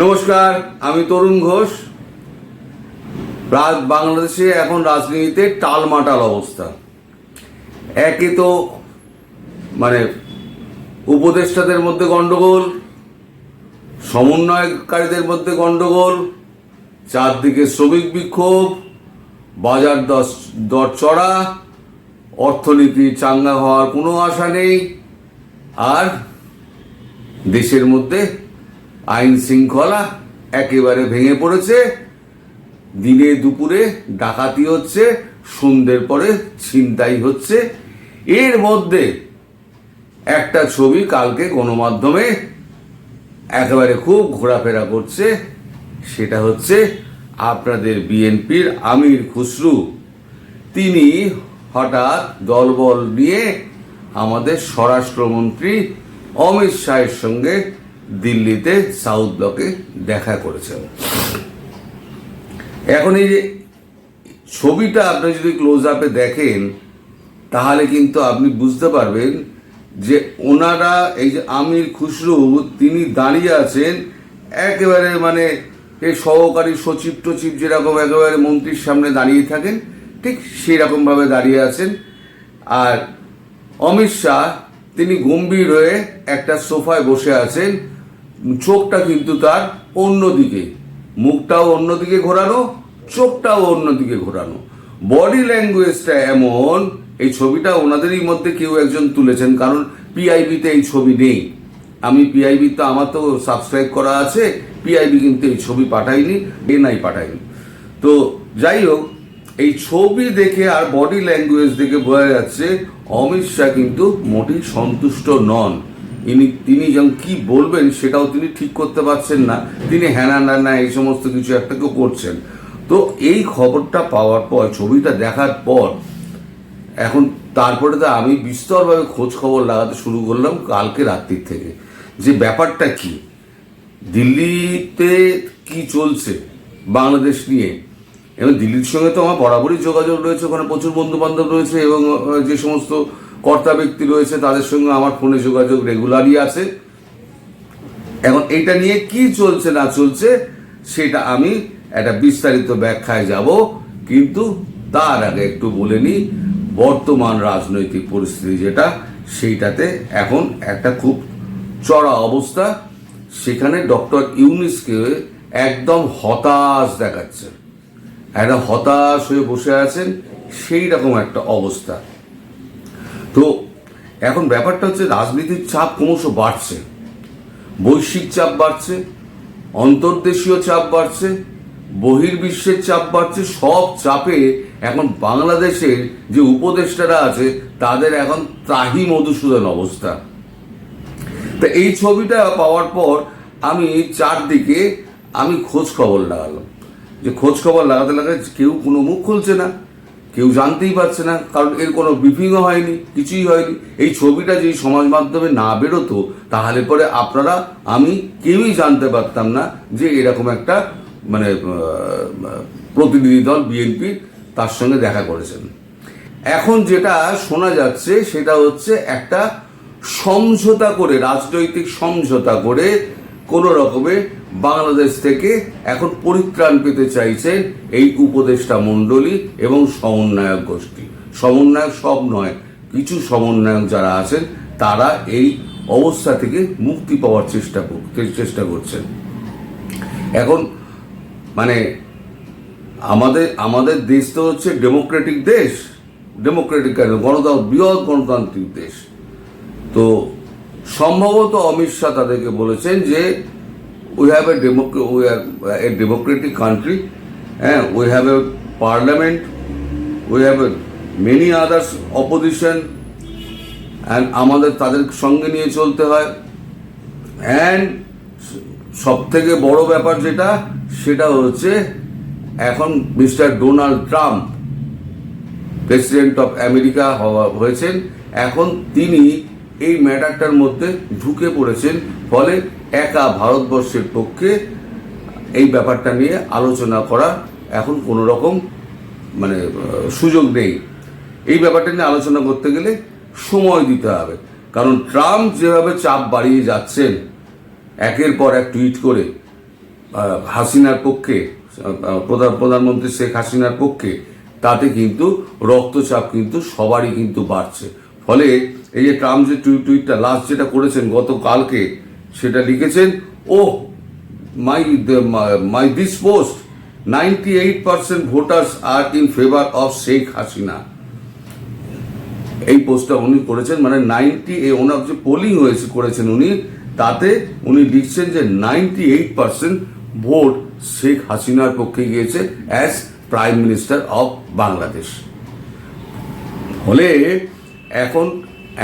নমস্কার, আমি তরুণ ঘোষ। বাংলাদেশে এখন রাজনীতিতে টালমাটাল অবস্থা। একে তো মানে উপদেষ্টাদের মধ্যে গন্ডগোল, সমন্বয়কারীদের মধ্যে গন্ডগোল, চারদিকে শ্রমিক বিক্ষোভ, বাজার দর চড়া, অর্থনীতি চাঙ্গা হওয়ার কোনো আশা নেই। আর দেশের মধ্যে আইন শৃঙ্খলা একেবারে ভেঙে পড়েছে। দিনে দুপুরে ডাকাতি হচ্ছে, সন্ধ্যের পরে ছিনতাই হচ্ছে। এর মধ্যে একটা ছবি কালকে গণমাধ্যমে একেবারে খুব ঘোরাফেরা করছে, সেটা হচ্ছে আপনাদের বিএনপির আমির খুসরু। তিনি হঠাৎ দলবল নিয়ে আমাদের স্বরাষ্ট্রমন্ত্রী অমিত শাহের সঙ্গে দিল্লিতে সাউথ ব্লকে দেখা করেছেন। এখন এই যে ছবিটা আপনি যদি ক্লোজ আপে দেখেন, তাহলে কিন্তু আপনি বুঝতে পারবেন যে ওনারা, এই যে আমির খুসরু তিনি দাঁড়িয়ে আছেন একেবারে মানে এই সহকারী সচিব টচিব যেরকম একেবারে মন্ত্রীর সামনে দাঁড়িয়ে থাকেন, ঠিক সেই রকমভাবে দাঁড়িয়ে আছেন। আর অমিত শাহ, তিনি গম্ভীর হয়ে একটা সোফায় বসে আছেন। চোখটা কিন্তু তার অন্যদিকে মুখটাও অন্যদিকে ঘোরানো, চোখটাও অন্যদিকে ঘোরানো। বডি ল্যাঙ্গুয়েজটা এমন, এই ছবিটা ওনাদেরই মধ্যে কেউ একজন তুলেছেন, কারণ পিআইবিতে এই ছবি নেই। আমি পিআইবি তো আমার তো সাবস্ক্রাইব করা আছে পিআইবি কিন্তু এই ছবি পাঠায়নি এনআই পাঠায়নি তো যাই হোক, এই ছবি দেখে আর বডি ল্যাঙ্গুয়েজ দেখে বোঝা যাচ্ছে, অমিত শাহ কিন্তু মোটেই সন্তুষ্ট নন। ইনি, তিনি যেমন কি বলবেন সেটাও তিনি ঠিক করতে পারছেন না। তিনি হ্যানা না এই সমস্ত কিছু একটা কেউ করছেন। তো এই খবরটা পাওয়ার পর, ছবিটা দেখার পর, এখন তারপরে তো আমি বিস্তরভাবে খোঁজ খবর লাগাতে শুরু করলাম কালকে রাত্রির থেকে। যে ব্যাপারটা কি? দিল্লিতে কি চলছে বাংলাদেশ নিয়ে? এবং দিল্লির সঙ্গে তো আমার বরাবরই যোগাযোগ রয়েছে, ওখানে প্রচুর বন্ধু বান্ধব রয়েছে এবং যে সমস্ত কর্তা ব্যক্তি রয়েছে, তাদের সঙ্গে আমার ফোনে যোগাযোগ রেগুলারই আছে। এখন এইটা নিয়ে কি চলছে না চলছে, সেটা আমি একটা বিস্তারিত ব্যাখ্যায় যাব, কিন্তু তার আগে একটু বলে নিই, বর্তমান রাজনৈতিক পরিস্থিতি যেটা, সেইটাতে এখন একটা খুব চড়া অবস্থা। সেখানে ডক্টর ইউনিসকে একদম হতাশ দেখাচ্ছে। একটা হতাশ হয়ে বসে আছেন সেই রকম একটা অবস্থা। তো এখন ব্যাপারটা হচ্ছে রাজনীতির চাপ ক্রমশ বাড়ছে। বৈশ্বিক চাপ বাড়ছে, অন্তর্দেশীয় চাপ বাড়ছে, বহির্বিশ্বের চাপ বাড়ছে, সব চাপে এখন বাংলাদেশের যে উপদেষ্টারা আছে, তাদের এখন ত্রাহি মধুসূদন অবস্থা। তা এই ছবিটা পাওয়ার পর আমি চারদিকে আমি খোঁজ খবর লাগালাম। যে খোঁজ খবর লাগাতে লাগাতে কেউ কোনো মুখ খুলছে না। কেউ জানতেই পারছে না, কারণ এর কোনো ব্রিফিংও হয়নি, কিছুই হয়নি। এই ছবিটা যদি সমাজ মাধ্যমে না বেরোতো, তাহলে পরে আপনারা, আমি কেউই জানতে পারতাম না যে এরকম একটা মানে প্রতিনিধি দল বিএনপি তার সঙ্গে দেখা করেছেন। এখন যেটা শোনা যাচ্ছে, সেটা হচ্ছে একটা সমঝোতা করে, রাজনৈতিক সমঝোতা করে কোনো রকমে বাংলাদেশ থেকে এখন পরিত্রাণ পেতে চাইছেন এই উপদেষ্টা মণ্ডলী এবং সমন্বয়ক গোষ্ঠী। সমন্বয়ক সব নয়, কিছু সমন্বয়ক যারা আছেন, তারা এই অবস্থা থেকে মুক্তি পাওয়ার চেষ্টা চেষ্টা করছেন। এখন মানে আমাদের আমাদের দেশ তো হচ্ছে ডেমোক্রেটিক দেশ। ডেমোক্রেটিক গণতন্ত্র বৃহৎ গণতান্ত্রিক দেশ। তো, সম্ভবত অমিত শাহ তাদেরকে বলেছেন যে we we are a democratic country হ্যাঁ we have a parliament we have a many others opposition and আমাদের তাদের সঙ্গে নিয়ে চলতে হয়। অ্যান্ড সব থেকে বড় ব্যাপার যেটা, সেটা হচ্ছে এখন mister Donald Trump president of America হওয়া, হয়েছেন। এখন তিনি এই ম্যাটারটার মধ্যে ঢুকে পড়েছেন। ফলে একা ভারতবর্ষের পক্ষে এই ব্যাপারটা নিয়ে আলোচনা করা এখন কোনো রকম মানে সুযোগ নেই। এই ব্যাপারটা নিয়ে আলোচনা করতে গেলে সময় দিতে হবে। কারণ ট্রাম্প যেভাবে চাপ বাড়িয়ে যাচ্ছেন, একের পর এক টুইট করে হাসিনার পক্ষে প্রধান, প্রধানমন্ত্রী শেখ হাসিনার পক্ষে, তাতে কিন্তু রক্তচাপ কিন্তু সবারই কিন্তু বাড়ছে। ফলে এই যে ট্রাম্প যে টুই- টুইটটা লাস্ট যেটা করেছেন গতকালকে সেটা লিখেছেন ও my my this post ninety eight percent voters are in favour of Sheikh Hasina এই পোস্টটা উনি করেছেন মানে নাইনটি ওনার যে পোলিং হয়েছে, করেছেন উনি, তাতে উনি লিখছেন যে ninety eight percent vote Sheikh হাসিনার পক্ষে গিয়েছে as prime minister of Bangladesh ফলে এখন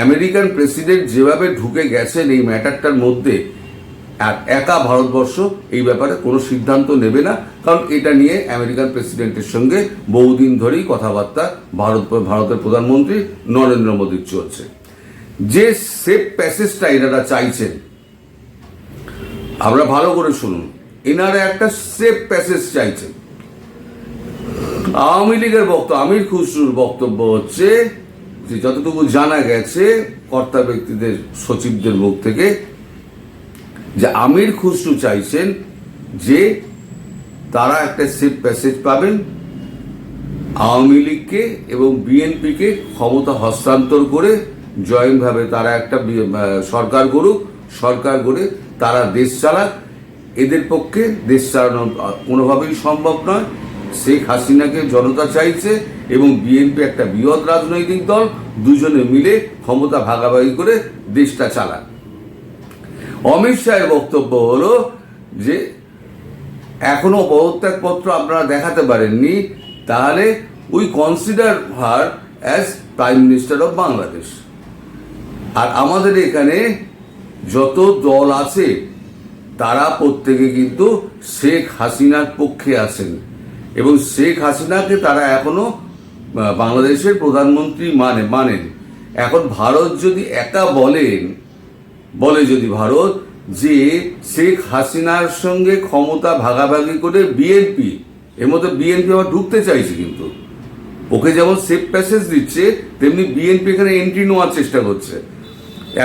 আমেরিকান প্রেসিডেন্ট যেভাবে ঢুকে গেছেন এই ম্যাটারটার মধ্যে, আর একা ভারতবর্ষ এই ব্যাপারে কোনো সিদ্ধান্ত নেবে না, কারণ এটা নিয়ে আমেরিকান প্রেসিডেন্টের সঙ্গে বহুদিন ধরেই কথাবার্তা ভারত, ভারতের প্রধানমন্ত্রী নরেন্দ্র মোদীর চলছে। যে সেফ প্যাসেজটা এনারা চাইছেন, আমরা ভালো করে শুনুন। এনারা একটা সেফ প্যাসেজ চাইছেন। আওয়ামী লীগের বক্তব্য আমির খুসরুর বক্তব্য হচ্ছে যে যতটুকু জানা গেছে কর্তা ব্যক্তিদের, সচিবদের মুখ থেকে, যে আমির খুসরু চাইছেন যে তারা একটা সেফ প্যাসেজ পাবেন, আওয়ামী লীগকে এবং বিএনপিকে ক্ষমতা হস্তান্তর করে জয়েন্টভাবে তারা একটা সরকার গড়ুক, সরকার গড়ে তারা দেশ চালাক। এদের পক্ষে দেশ চালানো কোনোভাবেই সম্ভব নয়। শেখ হাসিনাকে জনতা চাইছে এবং বিএনপি একটা বৃহৎ রাজনৈতিক দল, দুজনে মিলে ক্ষমতা ভাগাভাগি করে দেশটা চালান। অমিত শাহের বক্তব্য হলো যে, এখনও পদত্যাগপত্র আপনারা দেখাতে পারেননি, তাহলে we consider her as prime minister of Bangladesh আর আমাদের এখানে যত দল আছে, তারা প্রত্যেকে কিন্তু শেখ হাসিনার পক্ষে আছেন। এবং শেখ হাসিনাকে তারা এখনও বাংলাদেশের প্রধানমন্ত্রী মানে মানেন এখন ভারত যদি একা বলেন, বলে যদি ভারত যে শেখ হাসিনার সঙ্গে ক্ষমতা ভাগাভাগি করে বিএনপি এর মধ্যে বিএনপি আবার ঢুকতে চাইছে কিন্তু। ওকে যেমন সেফ প্যাসেজ দিচ্ছে, তেমনি বিএনপি এখানে এন্ট্রি নেওয়ার চেষ্টা করছে।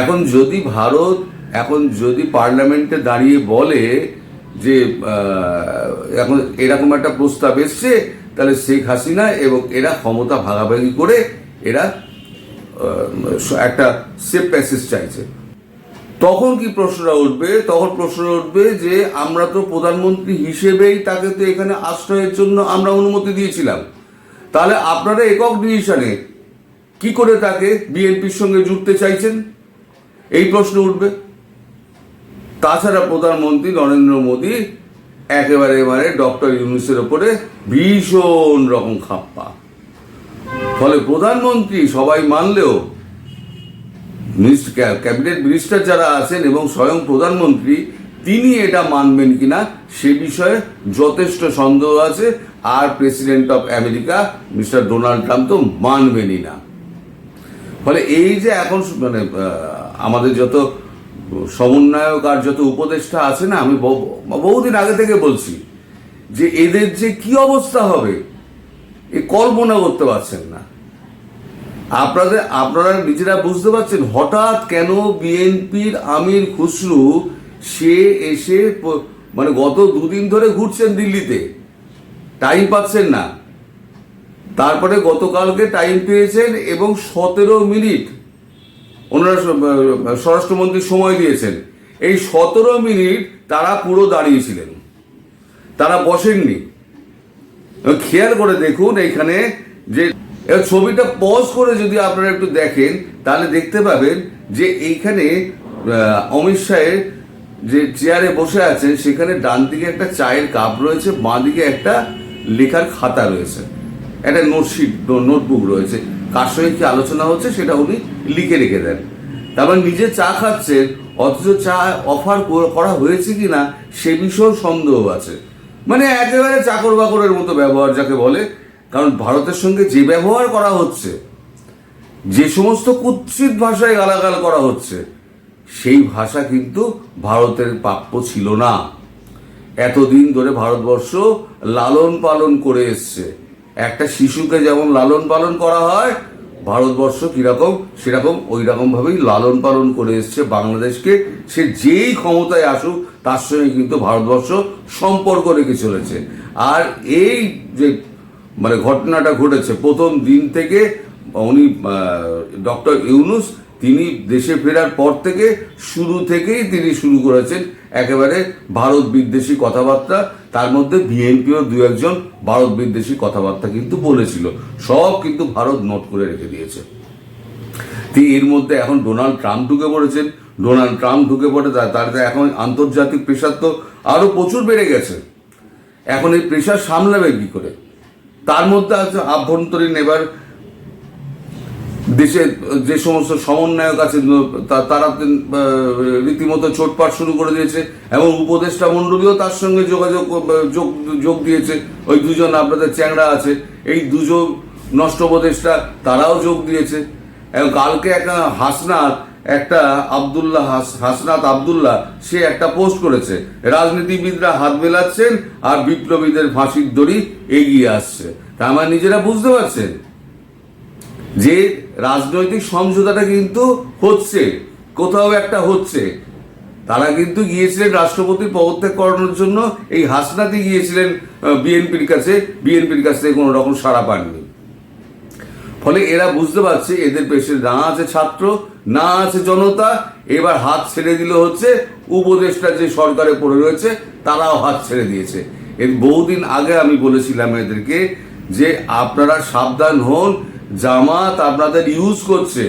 এখন যদি ভারত, এখন যদি পার্লামেন্টে দাঁড়িয়ে বলে যে এখন এরকম একটা প্রস্তাব এসছে তাহলে শেখ হাসিনা এবং এরা ক্ষমতা ভাগাভাগি করে এরা একটা সেফ প্যাসেজ চাইছে। তখন কি প্রশ্নটা উঠবে? তখন প্রশ্ন উঠবে যে আমরা তো প্রধানমন্ত্রী হিসেবেই তাকে তো এখানে আশ্রয়ের জন্য আমরা অনুমতি দিয়েছিলাম। তাহলে আপনারা একক ডিভিশনে কি করে তাকে বিএনপির সঙ্গে জুড়তে চাইছেন? এই প্রশ্ন উঠবে। তাছাড়া প্রধানমন্ত্রী নরেন্দ্র মোদী একেবারে মানে ডক্টর ইউনুসের ওপরে ভীষণ রকম খাপ্পা। ফলে প্রধানমন্ত্রী সবাই মানলেও ক্যাবিনেট মিনিস্টার যারা আছেন এবং স্বয়ং প্রধানমন্ত্রী, তিনি এটা মানবেন কিনা সে বিষয়ে যথেষ্ট সন্দেহ আছে। আর president of America, mister Donald Trump তো মানবেনই না। ফলে এই যে এখন মানে আমাদের যত সমন্বয়ক আর যত উপদেষ্টা আছে না, আমি বহুদিন আগে থেকে বলছি যে এদের যে কি অবস্থা হবে, এ কল্পনা করতে পারছেন না। আপনাদের, আপনারা নিজেরা বুঝতে পারছেন, হঠাৎ কেন বিএনপির আমির খুসরু সে এসে মানে গত দুদিন ধরে ঘুরছেন দিল্লিতে টাইম পাচ্ছেন না। তারপরে গতকালকে টাইম পেয়েছেন এবং সতেরো মিনিট ওনারা স্বরাষ্ট্রমন্ত্রী সময় দিয়েছেন। এই সতেরো মিনিট তারা পুরো দাঁড়িয়েছিলেন। তারা বসেননি। খেয়াল করে দেখুন এইখানে যে ছবিটা পজ করে যদি আপনারা একটু দেখেন, তাহলে দেখতে পাবেন যে এইখানে অমিত শাহের যে চেয়ারে বসে আছেন, সেখানে ডান দিকে একটা চায়ের কাপ রয়েছে, বাঁ দিকে একটা লেখার খাতা রয়েছে। একটা নোটশিট নোটবুক রয়েছে। কার সঙ্গে কি আলোচনা হচ্ছে সেটা উনি লিখে রেখে দেন। তারপর নিজে চা খাচ্ছেন অথচ চা অফার করা হয়েছে কিনা সে বিষয়েও সন্দেহ আছে। মানে একেবারে চাকর বাকরের মতো ব্যবহার যাকে বলে, কারণ ভারতের সঙ্গে যে ব্যবহার করা হচ্ছে, যে সমস্ত কুৎসিত ভাষায় গালাগাল করা হচ্ছে, সেই ভাষা কিন্তু ভারতের প্রাপ্য ছিল না। এতদিন ধরে ভারতবর্ষ লালন পালন করে এসছে। একটা শিশুকে যেমন লালন পালন করা হয়, ভারতবর্ষ কীরকম, সেরকম ওই রকম ভাবেই লালন পালন করে এসছে বাংলাদেশকে। সে যেই ক্ষমতায় আসুক, তার সঙ্গে কিন্তু ভারতবর্ষ সম্পর্ক রেখে চলেছে। আর এই যে মানে ঘটনাটা ঘটেছে, প্রথম দিন থেকে উনি ডক্টর ইউনুস, তিনি দেশে ফেরার পর থেকে শুরু থেকেই তিনি শুরু করেছেন একেবারে ভারত বিদ্বেষী কথাবার্তা, তার মধ্যে বিএনপিও দু একজন ভারত বিদ্বেষী কথাবার্তা কিন্তু বলেছিল। সব কিন্তু ভারত নোট করে রেখে দিয়েছে। এর মধ্যে এখন ডোনাল্ড ট্রাম্প ঢুকে পড়েছেন। ডোনাল্ড ট্রাম্প ঢুকে পড়ে তার এখন আন্তর্জাতিক প্রেশার তো আরও প্রচুর বেড়ে গেছে। এখন এই প্রেশার সামলাবে কি করে? তার মধ্যে আছে আভ্যন্তরীণ এবার দেশে যে সমস্ত সমন্বয়ক আছে তারা রীতিমতো চোটপাট শুরু করে দিয়েছে এবং উপদেষ্টা মণ্ডলীও তার সঙ্গে যোগাযোগ যোগ যোগ দিয়েছে। ওই দুজন আপনাদের চ্যাংড়া আছে, এই দুজন নষ্ট উপদেষ্টা তারাও যোগ দিয়েছে। এবং কালকে একটা হাসনাত, একটা আবদুল্লাহ হাস- হাসনাত আবদুল্লাহ, সে একটা পোস্ট করেছে। রাজনীতিবিদরা হাত মেলাচ্ছেন আর বিপ্লবীদের ফাঁসির দড়ি এগিয়ে আসছে। তা আমার নিজেরা বুঝতে পারছেন যে রাজনৈতিক সমঝোতাটা কিন্তু হচ্ছে, কোথাও একটা হচ্ছে। তারা কিন্তু গিয়েছিলেন রাষ্ট্রপতির পদত্যাগ করানোর জন্য, এই হাসনাতে গিয়েছিলেন বিএনপির কাছে, বিএনপির কাছ থেকে কোনো রকম সাড়া পাননি। ফলে এরা বুঝতে পারছে এদের পেশে না আছে ছাত্র, না আছে জনতা, এবার হাত ছেড়ে দিল হচ্ছে উপদেষ্টা যে সরকারে পড়ে রয়েছে, তারাও হাত ছেড়ে দিয়েছে। এর বহুদিন আগে আমি বলেছিলাম এদেরকে যে আপনারা সাবধান হন জামাত আপনাদের ইউজ করছে।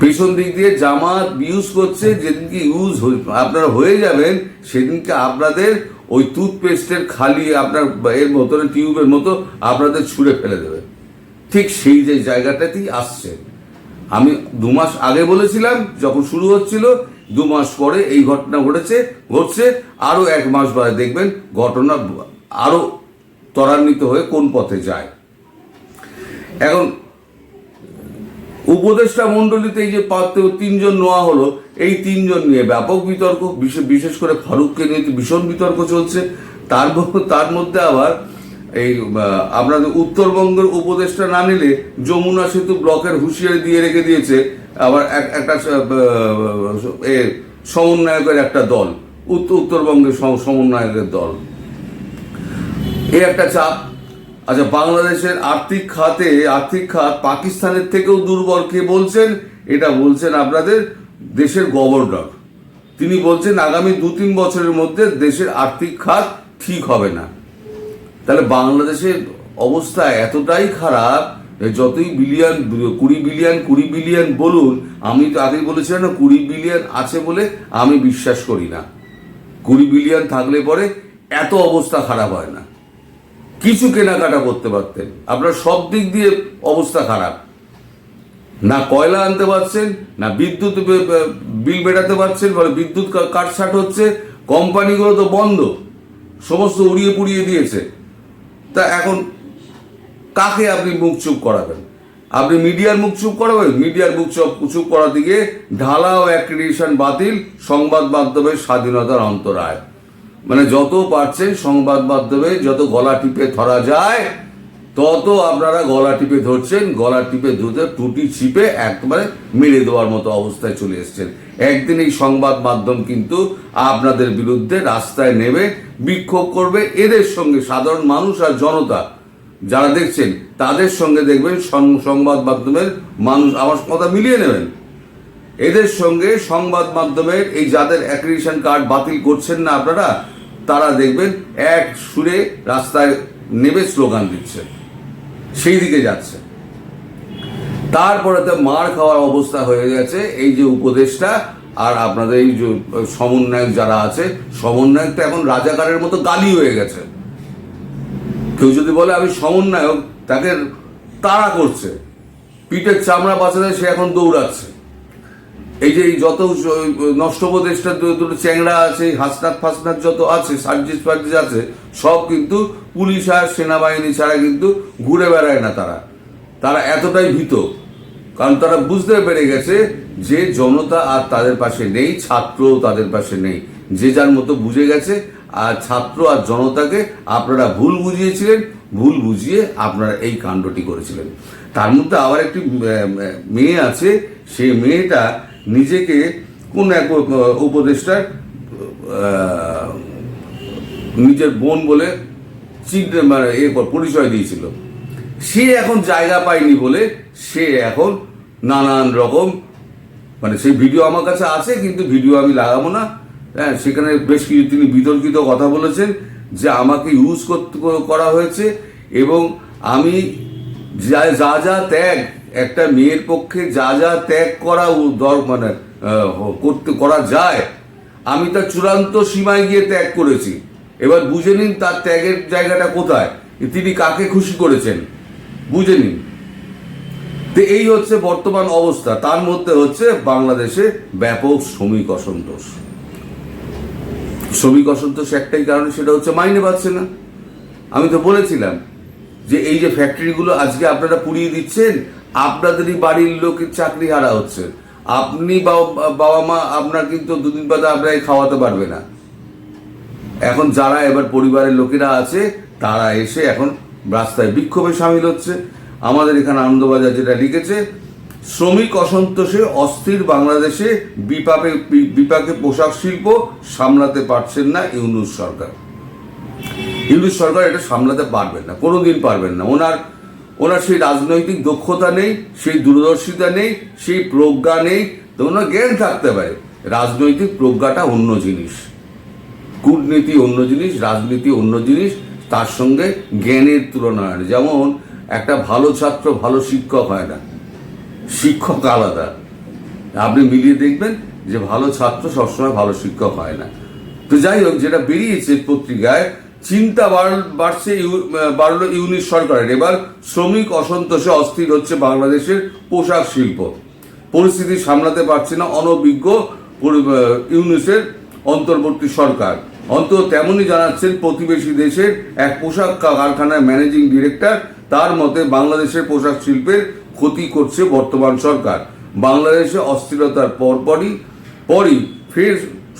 পেছন দিক দিয়ে জামাত ইউজ করছে, যেদিনকে ইউজ আপনারা হয়ে যাবেন, সেদিনকে আপনাদের ওই টুথপেস্টের খালি আপনার এর মতন টিউবের মতো আপনাদের ছুঁড়ে ফেলে দেবে। ঠিক সেই যে জায়গাটাতেই আসছে। আমি দু মাস আগে বলেছিলাম, যখন শুরু হচ্ছিল, দু মাস পরে এই ঘটনা ঘটেছে, ঘটছে। আরও এক মাস পরে দেখবেন, ঘটনা আরও ত্বরান্বিত হয়ে কোন পথে যায়। এখন উপদেষ্টা মণ্ডলীতে এই যে তিনজন নেওয়া হলো, এই তিনজন নিয়ে ব্যাপক বিতর্ক, বিশেষ করে ফারুককে নিয়ে ভীষণ বিতর্ক চলছে। তার তার মধ্যে আবার এই আপনাদের উত্তরবঙ্গের উপদেষ্টা না নিলে যমুনা সেতু ব্লকের হুঁশিয়ারি দিয়ে রেখে দিয়েছে আবার এক- একটা সমন্বয়কের একটা দল উত্তরবঙ্গের সম- সমন্বয়কের দল। এই একটা চাপ আচ্ছা বাংলাদেশের আর্থিক খাতে, আর্থিক খাত পাকিস্তানের থেকেও দুর্বল। কে বলছেন? এটা বলছেন আপনাদের দেশের গভর্নর। তিনি বলছেন, আগামী দু তিন বছরের মধ্যে দেশের আর্থিক খাত ঠিক হবে না। তাহলে বাংলাদেশের অবস্থা এতটাই খারাপ যতই বিলিয়ন, কুড়ি বিলিয়ন কুড়ি বিলিয়ন বলুন, আমি তো আগেই বলেছিলাম না, কুড়ি বিলিয়ন আছে বলে আমি বিশ্বাস করি না। কুড়ি বিলিয়ন থাকলে পরে এত অবস্থা খারাপ হয় না। কিছু কেনাকাটা করতে পারতেন। আপনার সব দিক দিয়ে অবস্থা খারাপ। না কয়লা আনতে পারছেন, না বিদ্যুৎ বিল মেটাতে পারছেন বলে বিদ্যুৎ কা- কাটছাট হচ্ছে, কোম্পানিগুলো তো বন্ধ, সমস্ত উড়িয়ে পুড়িয়ে দিয়েছে। তা এখন কাকে আপনি মুখ চুপ করাবেন? আপনি মিডিয়ার মুখ চুপ করাবেন? মিডিয়ার মুখ চুপ চুপ করা দিকে ঢালাও অ্যাক্রিডিশন বাতিল, সংবাদ মাধ্যমের স্বাধীনতার অন্তরায়। মানে যত পারছেন সংবাদ মাধ্যমে যত গলা টিপে ধরা যায়, তত আপনারা গলা টিপে ধরছেন, গলা টিপে ধরতে টুটি ছিপে একবারে মেরে দেওয়ার মতো অবস্থায় চলে এসছেন। একদিন এই সংবাদ মাধ্যম কিন্তু আপনাদের বিরুদ্ধে রাস্তায় নেমে বিক্ষোভ করবে। এদের সঙ্গে সাধারণ মানুষ আর জনতা যারা দেখছেন, তাদের সঙ্গে দেখবেন সংবাদ মাধ্যমের মানুষ আমার কথা মিলিয়ে নেবেন। এদের সঙ্গে সংবাদ মাধ্যমের এই যাদের অ্যাক্রিডিশন কার্ড বাতিল করছেন না আপনারা তারা দেখবেন এক সুরে রাস্তায় নেমে স্লোগান দিচ্ছে। সেই দিকে যাচ্ছে। তারপরে তো মার খাওয়ার অবস্থা হয়ে গেছে। এই যে উপদেশটা আর আপনাদের এই যে সমন্বয়ক যারা আছে, সমন্বয়ক তো এখন রাজাকারের মতো গালি হয়ে গেছে। কেউ যদি বলে আমি সমন্বয়ক, তাকে তাড়া করছে। পিঠের চামড়া বাঁচাতে সে এখন দৌড়াচ্ছে। এই যে এই যত নষ্ট উপদেশটা দু- দুটো চ্যাংড়া আছে, হাসনাত ফাসনাত যত আছে, সার্জিস ফার্জিস আছে, সব কিন্তু পুলিশ আর সেনাবাহিনী ছাড়া কিন্তু ঘুরে বেড়ায় না তারা। তারা এতটাই ভীত। কারণ তারা বুঝতে পেরে গেছে যে জনতা আর তাদের পাশে নেই, ছাত্রও তাদের পাশে নেই। যে যার মতো বুঝে গেছে, আর ছাত্র আর জনতাকে আপনারা ভুল বুঝিয়েছিলেন, ভুল বুঝিয়ে আপনারা এই কাণ্ডটি করেছিলেন। তার মধ্যে আবার একটি মেয়ে আছে, সেই মেয়েটা নিজেকে কোন এক উপদেষ্টার নিজের বোন বলে চিনতে মানে এ পরিচয় দিয়েছিল। সে এখন জায়গা পায়নি বলে সে এখন নানান রকম মানে সেই ভিডিও আমার কাছে আছে, কিন্তু ভিডিও আমি লাগাবো না। হ্যাঁ সেখানে বেশ কিছু তিনি বিতর্কিত কথা বলেছেন যে আমাকে ইউজ করতে করা হয়েছে এবং আমি যা যা ত্যাগ একটা মেয়ের পক্ষে যা যা ত্যাগ করা দর মানে করতে, করা যায়, আমি তার চূড়ান্ত সীমায় গিয়ে ত্যাগ করেছি। এবার বুঝে নিন তার ত্যাগের জায়গাটা কোথায়। তিনি কাকে খুশি করেছেন? বুঝে নিন। তো এই হচ্ছে বর্তমান অবস্থা। তার মধ্যে হচ্ছে বাংলাদেশে ব্যাপক শ্রমিক অসন্তোষ। শ্রমিক অসন্তোষ একটাই কারণ সেটা হচ্ছে মাইনে পাচ্ছে না। আমি তো বলেছিলাম যে এই যে ফ্যাক্টরিগুলো আজকে আপনারা পুড়িয়ে দিচ্ছেন আপনাদেরই বাড়ির লোকের চাকরি হারা হচ্ছে। আপনি বাবা মা আপনার কিন্তু দুদিন বাদে আপনাকে খাওয়াতে পারবে না। এখন যারা এবার পরিবারের লোকেরা আছে, তারা এসে এখন রাস্তায় বিক্ষোভে সামিল হচ্ছে। আমাদের এখানে আনন্দবাজার যেটা লিখেছে, শ্রমিক অসন্তোষে অস্থির বাংলাদেশে বিপাকে বিপাকে পোশাক শিল্প সামলাতে পারছেন না ইউনুস সরকার। ইউনুস সরকার এটা সামলাতে পারবেন না, কোনোদিন পারবেন না। ওনার ওনার সেই রাজনৈতিক দক্ষতা নেই, সেই দূরদর্শিতা নেই, সেই প্রজ্ঞা নেই, তো ওনার জ্ঞান থাকতে পারে। রাজনৈতিক প্রজ্ঞাটা অন্য জিনিস। কূটনীতি অন্য জিনিস, রাজনীতি অন্য জিনিস, তার সঙ্গে জ্ঞানের তুলনা যেমন, একটা ভালো ছাত্র ভালো শিক্ষক হয় না। শিক্ষক আলাদা। আপনি মিলিয়ে দেখবেন যে ভালো ছাত্র সবসময় ভালো শিক্ষক হয় না। তো যাই হোক, যেটা বেরিয়েছে পত্রিকায় চিন্তা বাড়- বাড়ছে বাড়লো ইউনিট সরকারের। এবার শ্রমিক অসন্তোষে অস্থির হচ্ছে বাংলাদেশের পোশাক শিল্প। পরিস্থিতি সামলাতে পারছে না অনভিজ্ঞ ইউনিসের অন্তর্বর্তী সরকার। অন্তত তেমনই জানাচ্ছেন প্রতিবেশী দেশের এক পোশাক কারখানার ম্যানেজিং ডিরেক্টর। তার মতে বাংলাদেশের পোশাক শিল্পের ক্ষতি করছে বর্তমান সরকার। বাংলাদেশে অস্থিরতার পরপরই পরই ফের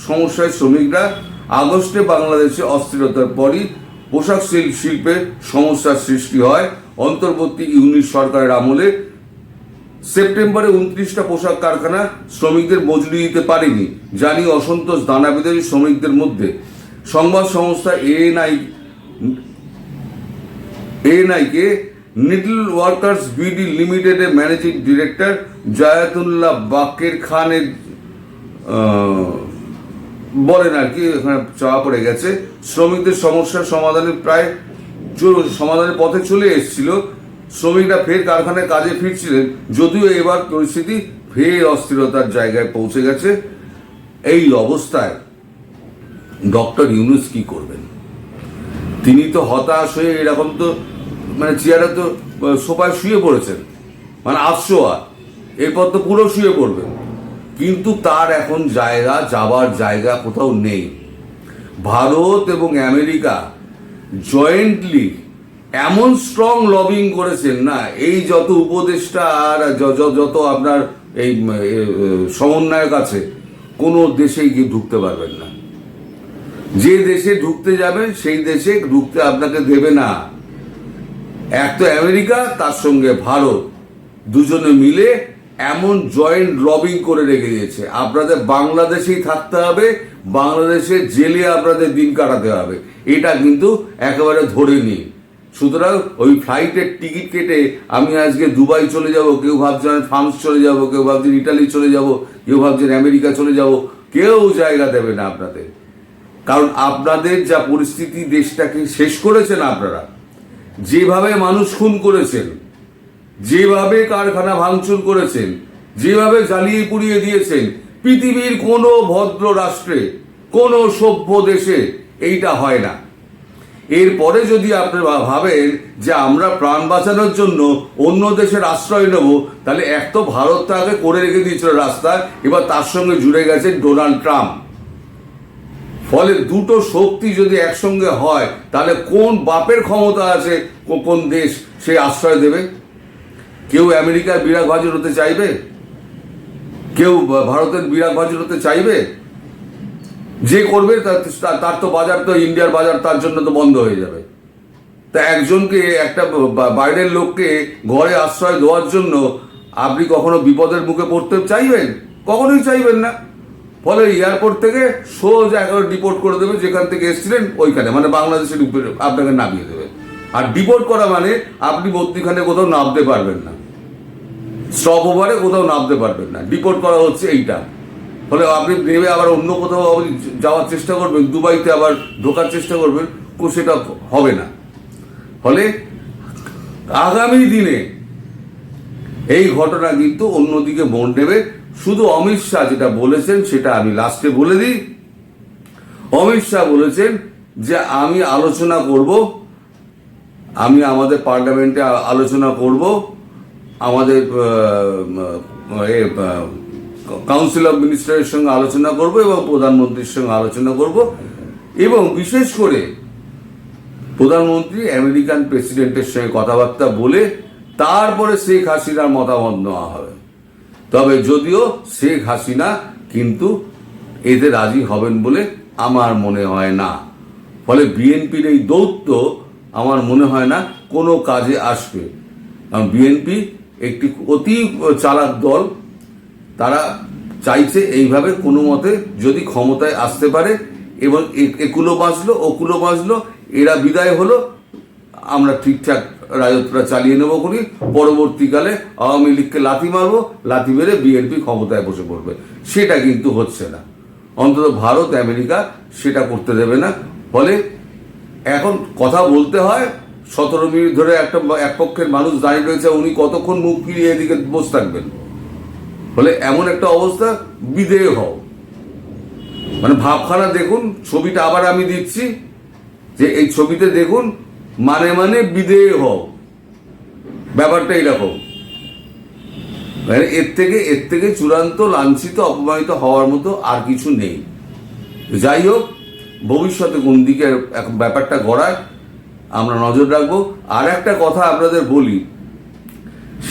সমস্যায় শ্রমিকরা আগস্টে বাংলাদেশে অস্থিরতার পরই পোশাক শিল- শিল্পে সমস্যার সৃষ্টি হয়। অন্তর্বর্তী ইউনিট সরকারের আমলে সেপ্টেম্বরে উনত্রিশটা পোশাক কারখানা শ্রমিকদের মজুরি দিতে পারেনি জানি অসন্তোষ দানাবিদারী শ্রমিকদের মধ্যে। সংবাদ সংস্থা এএনআই এএনআইকে নিডল ওয়ার্কার্স বিডি লিমিটেডের ম্যানেজিং ডিরেক্টর জায়াতুল্লাহ বাকের খানের বলেন আর কি, এখানে চাওয়া পড়ে গেছে। শ্রমিকদের সমস্যার সমাধানের প্রায় সমাধানের পথে চলে এসেছিল। শ্রমিকরা ফের কারখানায় কাজে ফিরছিলেন, যদিও এবার পরিস্থিতি ফের অস্থিরতার জায়গায় পৌঁছে গেছে। এই অবস্থায় ডক্টর ইউনুস কি করবেন? তিনি তো হতাশ হয়ে এরকম তো মানে চেয়ারে তো, সোফায় শুয়ে পড়েছেন। মানে আটশোয়া এরপর তো পুরো শুয়ে পড়বেন। কিন্তু তার এখন জায়গা, যাবার জায়গা কোথাও নেই। ভারত এবং আমেরিকা জয়েন্টলি এমন স্ট্রং লবিং করেছেন না, এই যত উপদেষ্টা আর যত আপনার এই সমন্বয়ক আছে, কোনো দেশেই গিয়ে ঢুকতে পারবেন না। যে দেশে ঢুকতে যাবেন, সেই দেশে ঢুকতে আপনাকে দেবে না। এক তো আমেরিকা, তার সঙ্গে ভারত, দুজনে মিলে এমন জয়েন্ট লবিং করে রেখে দিয়েছে। আপনাদের বাংলাদেশেই থাকতে হবে বাংলাদেশে জেলে আপনাদের দিন কাটাতে হবে। এটা কিন্তু একেবারে ধরে নিন সুতরাং ওই ফ্লাইটের টিকিট কেটে আমি আজকে দুবাই চলে যাব, কেউ ভাবছেন ফ্রান্স চলে যাব, কেউ ভাবছেন ইটালি চলে যাব, কেউ ভাবছেন আমেরিকা চলে যাব, কেউ জায়গা দেবে না আপনাদের। কারণ আপনাদের যা পরিস্থিতি দেশটাকে শেষ করেছেন আপনারা, যেভাবে মানুষ খুন করেছেন যেভাবে কারখানা ভাঙচুর করেছেন, যেভাবে জ্বালিয়ে পুড়িয়ে দিয়েছেন, পৃথিবীর কোনো ভদ্র রাষ্ট্রে, কোনো সভ্য দেশে এইটা হয় না। এরপরে যদি আপনি ভাবেন যে আমরা প্রাণ বাঁচানোর জন্য অন্য দেশের আশ্রয় নেব, তাহলে এক তো ভারত তো আগে করে রেখে দিয়েছিল রাস্তা, এবার তার সঙ্গে জুড়ে গেছে ডোনাল্ড ট্রাম্প। ফলে দুটো শক্তি যদি একসঙ্গে হয়, তাহলে কোন বাপের ক্ষমতা আছে কোন দেশ সে আশ্রয় দেবে? কেউ আমেরিকার বিরাট ভাজুর হতে চাইবে? কেউ ভারতের বিরাট ভাজুর হতে চাইবে? যে করবে, তার তো বাজার তো ইন্ডিয়ার বাজার, তার জন্য তো বন্ধ হয়ে যাবে। তা একজনকে, একটা বাইরের লোককে ঘরে আশ্রয় দেওয়ার জন্য আপনি কখনো বিপদের মুখে পড়তে চাইবেন? কখনোই চাইবেন না। ফলে এয়ারপোর্ট থেকে সোজা ডিপোর্ট করে দেবে, যেখান থেকে এসেছিলেন, ওইখানে মানে বাংলাদেশের উপরে আপনাকে নামিয়ে দেবে। আর ডিপোর্ট করা মানে আপনি মধ্যিখানে কোথাও নামতে পারবেন না। স্টপ ওভারে কোথাও নামতে পারবেন না। ডিপোর্ট করা হচ্ছে এইটা। ফলে আপনি নেমে আবার অন্য কোথাও যাওয়ার চেষ্টা করবেন, দুবাইতে আবার ঢোকার চেষ্টা করবেন সেটা হবে না। ফলে আগামী দিনে এই ঘটনা কিন্তু অন্যদিকে মন নেবে। শুধু অমিত শাহ যেটা বলেছেন সেটা আমি লাস্টে বলে দিই। অমিত শাহ বলেছেন যে আমি আলোচনা করব আমি আমাদের পার্লামেন্টে আলোচনা করব। আমাদের কাউন্সিল অফ মিনিস্টারের সঙ্গে আলোচনা করব এবং প্রধানমন্ত্রীর সঙ্গে আলোচনা করব। এবং বিশেষ করে প্রধানমন্ত্রী, আমেরিকান প্রেসিডেন্টের সঙ্গে কথাবার্তা বলে তারপরে শেখ হাসিনার মতামত নেওয়া হবে। তবে যদিও শেখ হাসিনা কিন্তু এতে রাজি হবেন বলে আমার মনে হয় না। ফলে বিএনপির এই দৌত্য আমার মনে হয় না কোনো কাজে আসবে। কারণ বিএনপি একটি অতি চালাক দল, তারা চাইছে এইভাবে কোনো মতে যদি ক্ষমতায় আসতে পারে এবং একুলো বাঁচলো ওকুলো বাঁচলো, এরা বিদায় হলো, আমরা ঠিকঠাক রাজত্বটা চালিয়ে নেব করি পরবর্তীকালে আওয়ামী লীগকে লাথি মারবো, লাথি মেরে বিএনপি ক্ষমতায় বসে পড়বে। সেটা কিন্তু হচ্ছে না। অন্তত ভারত আমেরিকা সেটা করতে দেবে না। ফলে এখন কথা বলতে হয়, সতেরো মিনিট ধরে একটা এক পক্ষের মানুষ দাঁড়িয়ে রয়েছে, উনি কতক্ষণ মুখ ফিরিয়ে এদিকে বসে থাকবেন? ফলে এমন একটা অবস্থা, বিদেয় হও। মানে ভাবখানা দেখুন, ছবিটা আবার আমি দিচ্ছি, যে এই ছবিতে দেখুন মানে মানে বিদেয় হও। ব্যাপারটা এরকম মানে এর থেকে এর থেকে চূড়ান্ত, লাঞ্ছিত, অপমানিত হওয়ার মতো আর কিছু নেই। যাই হোক ভবিষ্যতে কোন দিকে ব্যাপারটা গড়ায়, আমরা নজর রাখব। আর একটা কথা আপনাদের বলি,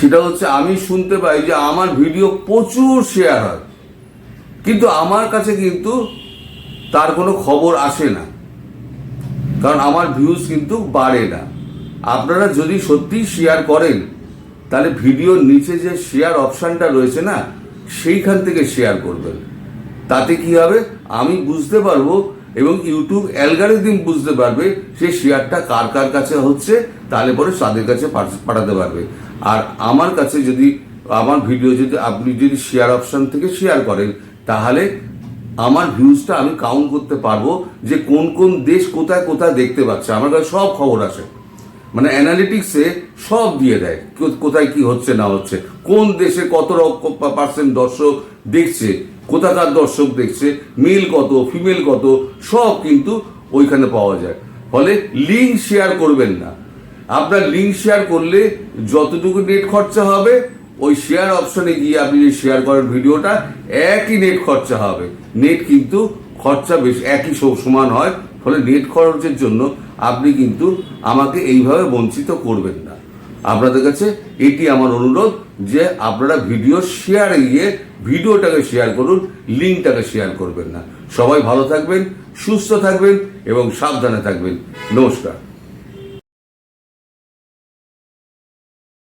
সেটা হচ্ছে আমি শুনতে পাই যে আমার ভিডিও প্রচুর শেয়ার হয়। কিন্তু আমার কাছে কিন্তু তার কোনো খবর আসে না। কারণ আমার ভিউজ কিন্তু বাড়ে না। আপনারা যদি সত্যি শেয়ার করেন, তাহলে ভিডিওর নিচে যে শেয়ার অপশানটা রয়েছে না, সেইখান থেকে শেয়ার করবেন। তাতে কি হবে? আমি বুঝতে পারব এবং ইউটিউব অ্যালগারিদিম বুঝতে পারবে সে শেয়ারটা কার কার কাছে হচ্ছে, তাহলে পরে তাদের কাছে পাঠাতে পারবে। আর আমার কাছে যদি, আমার ভিডিও যদি আপনি যদি শেয়ার অপশন থেকে শেয়ার করেন, তাহলে আমার ভিউজটা আমি কাউন্ট করতে পারব যে কোন কোন দেশ কোথায় কোথায় দেখতে পাচ্ছে। আমার কাছে সব খবর আসে মানে অ্যানালিটিক্সে সব দিয়ে দেয় কোথায় কি হচ্ছে, না হচ্ছে। কোন দেশে কত রকম পার্সেন্ট দর্শক দেখছে কোথাকার দর্শক দেখছে মেল কত ফিমেল কত, সব কিন্তু ওইখানে পাওয়া যায়। ফলে লিঙ্ক শেয়ার করবেন না। আপনার লিঙ্ক শেয়ার করলে যতটুকু নেট খরচা হবে, ওই শেয়ার অপশনে গিয়ে আপনি যে শেয়ার করেন ভিডিওটা, একই নেট খরচা হবে। নেট কিন্তু খরচা বেশ একই সমান হয়, ফলে নেট খরচের জন্য আপনি কিন্তু আমাকে এইভাবে বঞ্চিত করবেন না। আপনাদের কাছে এটি আমার অনুরোধ যে আপনারা ভিডিও শেয়ারে গিয়ে ভিডিওটাকে শেয়ার করুন, লিঙ্কটাকে শেয়ার করবেন না। সবাই ভালো থাকবেন, সুস্থ থাকবেন এবং সাবধানে থাকবেন। নমস্কার।